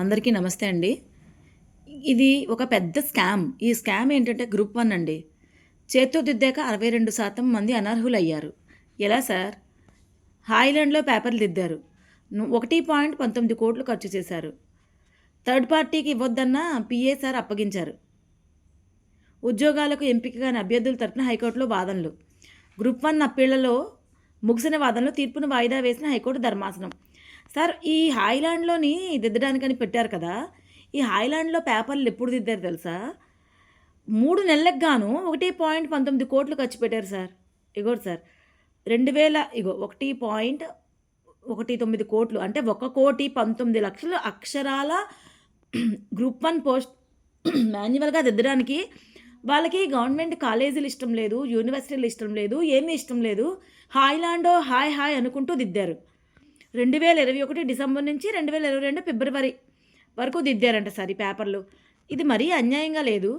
అందరికీ నమస్తే అండి. ఇది ఒక పెద్ద స్కామ్. ఈ స్కామ్ ఏంటంటే గ్రూప్ వన్ అండి. చేత్తో దిద్దాక అరవై రెండు శాతం మంది అనర్హులయ్యారు. ఎలా సార్? హాయిలాండ్లో పేపర్లు దిద్దారు. ఒకటి పాయింట్ పంతొమ్మిది కోట్లు ఖర్చు చేశారు. థర్డ్ పార్టీకి ఇవ్వద్దన్న పిఏ సార్ అప్పగించారు. ఉద్యోగాలకు ఎంపిక కాని అభ్యర్థుల తరపున హైకోర్టులో వాదనలు. గ్రూప్ వన్ అప్పీళ్ళలో ముగిసిన వాదనలో తీర్పును వాయిదా వేసిన హైకోర్టు ధర్మాసనం. సార్ ఈ హాయిలాండ్లోని దిద్దడానికని పెట్టారు కదా. ఈ హాయిలాండ్లో పేపర్లు ఎప్పుడు దిద్దారు తెలుసా? మూడు నెలలకు గాను ఒకటి పాయింట్ పంతొమ్మిది కోట్లు ఖర్చు పెట్టారు సార్. ఇగో సార్ రెండు వేల ఇగో ఒకటి పాయింట్ ఒకటి తొమ్మిది కోట్లు అంటే ఒక కోటి పంతొమ్మిది లక్షల అక్షరాల గ్రూప్ వన్ పోస్ట్ మాన్యువల్గా దిద్దడానికి వాళ్ళకి గవర్నమెంట్ కాలేజీలు ఇష్టం లేదు యూనివర్సిటీలు ఇష్టం లేదు ఏమీ ఇష్టం లేదు. హాయ్లాండో హాయ్ హాయ్ అనుకుంటూ దిద్దారు. రెండు వేల ఇరవై ఒకటి డిసెంబర్ నుంచి రెండు వేల ఇరవై రెండు ఫిబ్రవరి వరకు దిద్దారంట సార్ ఈ పేపర్లు. ఇది మరీ అన్యాయంగా లేదు.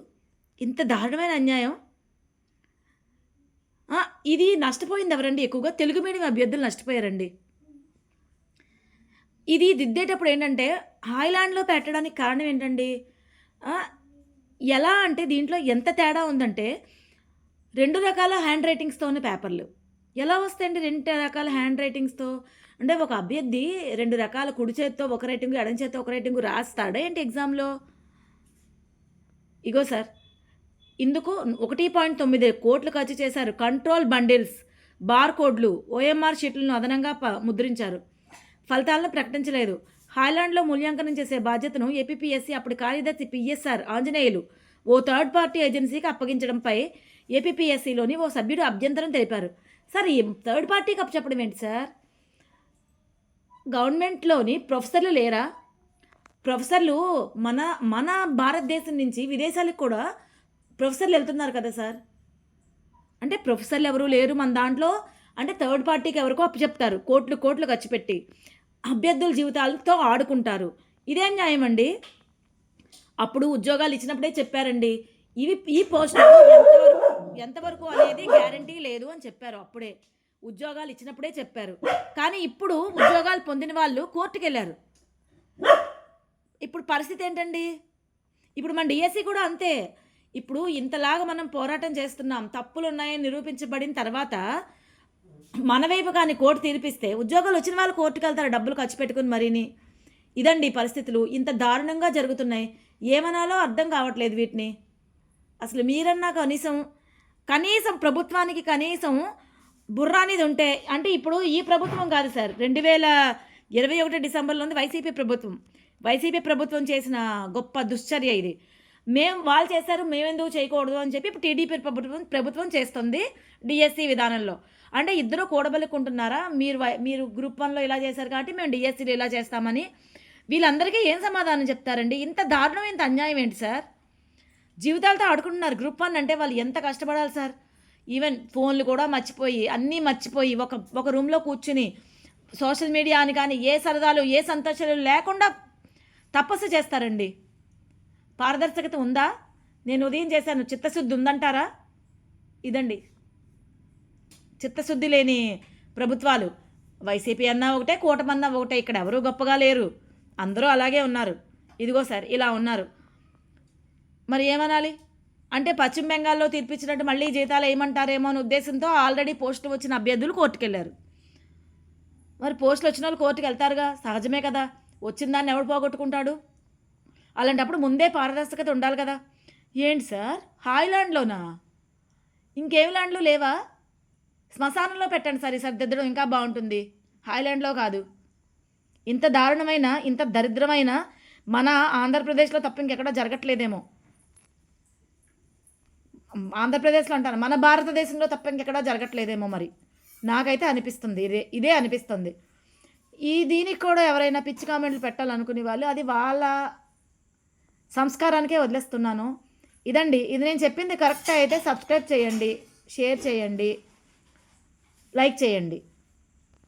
ఇంత దారుణమైన అన్యాయం. ఇది నష్టపోయింది ఎవరండి ఎక్కువగా? తెలుగు మీడియం అభ్యర్థులు నష్టపోయారండి. ఇది దిద్దేటప్పుడు ఏంటంటే హాయ్లాండ్లో పెట్టడానికి కారణం ఏంటండి? ఎలా అంటే దీంట్లో ఎంత తేడా ఉందంటే రెండు రకాల హ్యాండ్ రైటింగ్స్తోనే పేపర్లు. ఎలా వస్తాయండి రెండు రకాల హ్యాండ్ రైటింగ్స్తో అంటే ఒక అభ్యర్థి రెండు రకాల కుడి చేత్తో ఒక రైటింగ్ ఎడం చేత్తో ఒక రైటింగ్ రాస్తాడా ఏంటి ఎగ్జామ్లో ఇగో సార్ ఇందుకు ఒకటి పాయింట్ తొమ్మిది కోట్లు ఖర్చు చేశారు. కంట్రోల్ బండిల్స్ బార్ కోడ్లు ఓఎంఆర్ షీట్లను అదనంగా ప ముద్రించారు. ఫలితాలను ప్రకటించలేదు. హాయ్లాండ్లో మూల్యాంకనం చేసే బాధ్యతను ఏపీపీఎస్సీ అప్పుడు కార్యదర్శి పిఎస్ఆర్ ఆంజనేయులు ఓ థర్డ్ పార్టీ ఏజెన్సీకి అప్పగించడంపై ఏపీపీఎస్సీలోని ఓ సభ్యుడు అభ్యంతరం తెలిపారు. సార్ ఈ థర్డ్ పార్టీకి అప్పచెప్పడం ఏంటి సార్? గవర్నమెంట్లోని ప్రొఫెసర్లు లేరా? ప్రొఫెసర్లు మన మన భారతదేశం నుంచి విదేశాలకు కూడా ప్రొఫెసర్లు వెళ్తున్నారు కదా సార్? అంటే ప్రొఫెసర్లు ఎవరు లేరు మన దాంట్లో అంటే థర్డ్ పార్టీకి ఎవరికో అప్పచెప్తారు కోట్లు కోట్లు ఖర్చు పెట్టి. అభ్యర్థుల జీవితాలతో ఆడుకుంటారు. ఇదేం న్యాయం అండి. అప్పుడు ఉద్యోగాలు ఇచ్చినప్పుడే చెప్పారండి. ఇవి ఈ పోస్టులు ఎంతవరకు ఎంతవరకు అనేది గ్యారంటీ లేదు అని చెప్పారు అప్పుడే. ఉద్యోగాలు ఇచ్చినప్పుడే చెప్పారు. కానీ ఇప్పుడు ఉద్యోగాలు పొందిన వాళ్ళు కోర్టుకు వెళ్ళారు ఇప్పుడు పరిస్థితి ఏంటండి? ఇప్పుడు మన డిఎస్సి కూడా అంతే. ఇప్పుడు ఇంతలాగా మనం పోరాటం చేస్తున్నాం. తప్పులు ఉన్నాయని నిరూపించబడిన తర్వాత మన వైపు కానీ కోర్టు తీర్పిస్తే ఉద్యోగాలు వచ్చిన వాళ్ళు కోర్టుకు వెళ్తారు డబ్బులు ఖర్చు పెట్టుకుని మరీని. ఇదండి పరిస్థితులు. ఇంత దారుణంగా జరుగుతున్నాయి. ఏమనాలో అర్థం కావట్లేదు వీటిని. అసలు మీరన్నా కనీసం కనీసం ప్రభుత్వానికి కనీసం బుర్ర అనేది ఉంటే అంటే ఇప్పుడు ఈ ప్రభుత్వం కాదు సార్. రెండు వేల ఇరవై ఒకటి డిసెంబర్లో ఉంది వైసీపీ ప్రభుత్వం. వైసీపీ ప్రభుత్వం చేసిన గొప్ప దుశ్చర్య ఇది. మేము వాళ్ళు చేశారు మేమెందుకు చేయకూడదు అని చెప్పి ఇప్పుడు టీడీపీ ప్రభుత్వం ప్రభుత్వం చేస్తుంది డిఎస్సి విధానంలో. అంటే ఇద్దరు కూడబలుకుంటున్నారా మీరు వై- మీరు గ్రూప్ వన్లో ఇలా చేశారు కాబట్టి మేము డిఎస్సిలో ఇలా చేస్తామని. వీళ్ళందరికీ ఏం సమాధానం చెప్తారండి? ఇంత దారుణం ఇంత అన్యాయం ఏంటి సార్? జీవితాలతో ఆడుకుంటున్నారు. గ్రూప్ వన్ అంటే వాళ్ళు ఎంత కష్టపడాలి సార్? ఈవెన్ ఫోన్లు కూడా మర్చిపోయి అన్నీ మర్చిపోయి ఒక ఒక రూమ్లో కూర్చుని సోషల్ మీడియా అని కానీ ఏ సరదాలు ఏ సంతోషాలు లేకుండా తపస్సు చేస్తారండి. పారదర్శకత ఉందా? నేను ఉదయం చేశాను. చిత్తశుద్ధి ఉందంటారా? ఇదండి. చిత్తశుద్ధి లేని ప్రభుత్వాలు. వైసీపీ అన్నా ఒకటే కూటమన్నా ఒకటే. ఇక్కడ ఎవరు గొప్పగా లేరు. అందరూ అలాగే ఉన్నారు. ఇదిగో సార్ ఇలా ఉన్నారు. మరి ఏమనాలి? అంటే పశ్చిమ బెంగాల్లో తీర్పిచ్చినట్టు మళ్ళీ జీతాలు ఏమంటారేమో అనే ఉద్దేశంతో ఆల్రెడీ పోస్టులు వచ్చిన అభ్యర్థులు కోర్టుకెళ్ళారు మరి పోస్టులు వచ్చిన వాళ్ళు కోర్టుకు వెళ్తారుగా సహజమే కదా. వచ్చిన దాన్ని ఎవడు పోగొట్టుకుంటాడు? అలాంటప్పుడు ముందే పారదర్శకత ఉండాలి కదా. ఏంటి సార్? హాయ్లాండ్లోనా? ఇంకేం ల్యాండ్లు లేవా? శ్మశానంలో పెట్టండి సార్ ఈ సరిదిద్దడం ఇంకా బాగుంటుంది. హాయ్లాండ్లో కాదు. ఇంత దారుణమైన ఇంత దరిద్రమైన మన ఆంధ్రప్రదేశ్లో తప్ప ఇంకెక్కడ జరగట్లేదేమో. ఆంధ్రప్రదేశ్లో అంటాను మన భారతదేశంలో తప్ప ఇంకెక్కడా జరగట్లేదేమో మరి. నాకైతే అనిపిస్తుంది ఇదే ఇదే అనిపిస్తుంది. ఈ దీనికి కూడా ఎవరైనా పిచ్చి కామెంట్లు పెట్టాలనుకునే వాళ్ళు అది వాళ్ళ సంస్కారానికే వదిలేస్తున్నాను. ఇదండి ఇది నేను చెప్పింది కరెక్ట్ అయితే సబ్స్క్రైబ్ చేయండి షేర్ చేయండి లైక్ చేయండి.